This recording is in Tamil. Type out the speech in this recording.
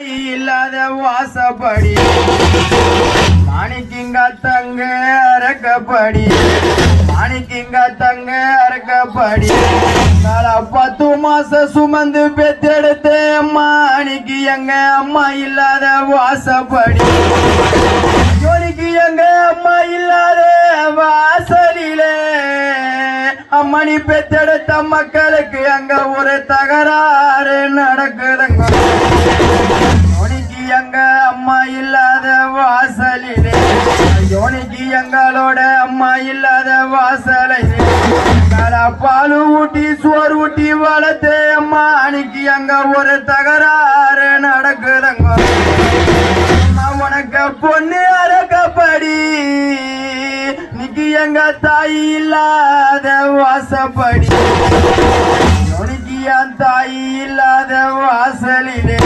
இல்லாத வாசப்படி. மாணிக்கிங்க தங்க அரக்கப்படி மாணிக்கிங்க தங்க அரக்கப்படி நாள பத்து மாச சுமந்து பெத்தெடுத்த மாணிக்கு எங்க அம்மா இல்லாத வாசப்படி. ஜோலிக்கு எங்க அம்மா இல்லாத வாசலிலே. அம்மணி பெத்தெடுத்த மக்களுக்கு அங்க ஒரு தகராறு நடக்குதுங்க. இல்லாத வாசலிலே. யோனிக்கு எங்களோட அம்மா இல்லாத வாசலிலே. எங்கள பால் ஊட்டி சோறு ஊட்டி வளர்த்து அம்மா அன்னைக்கு அங்க ஒரு தகராறு நடக்குதுங்க. அம்மா, உனக்கு பொண்ணு அறக்கப்படி. நிக்கு எங்க தாய் இல்லாத வாசப்படி. யோனிக்கு என் தாய் இல்லாத வாசலிலே.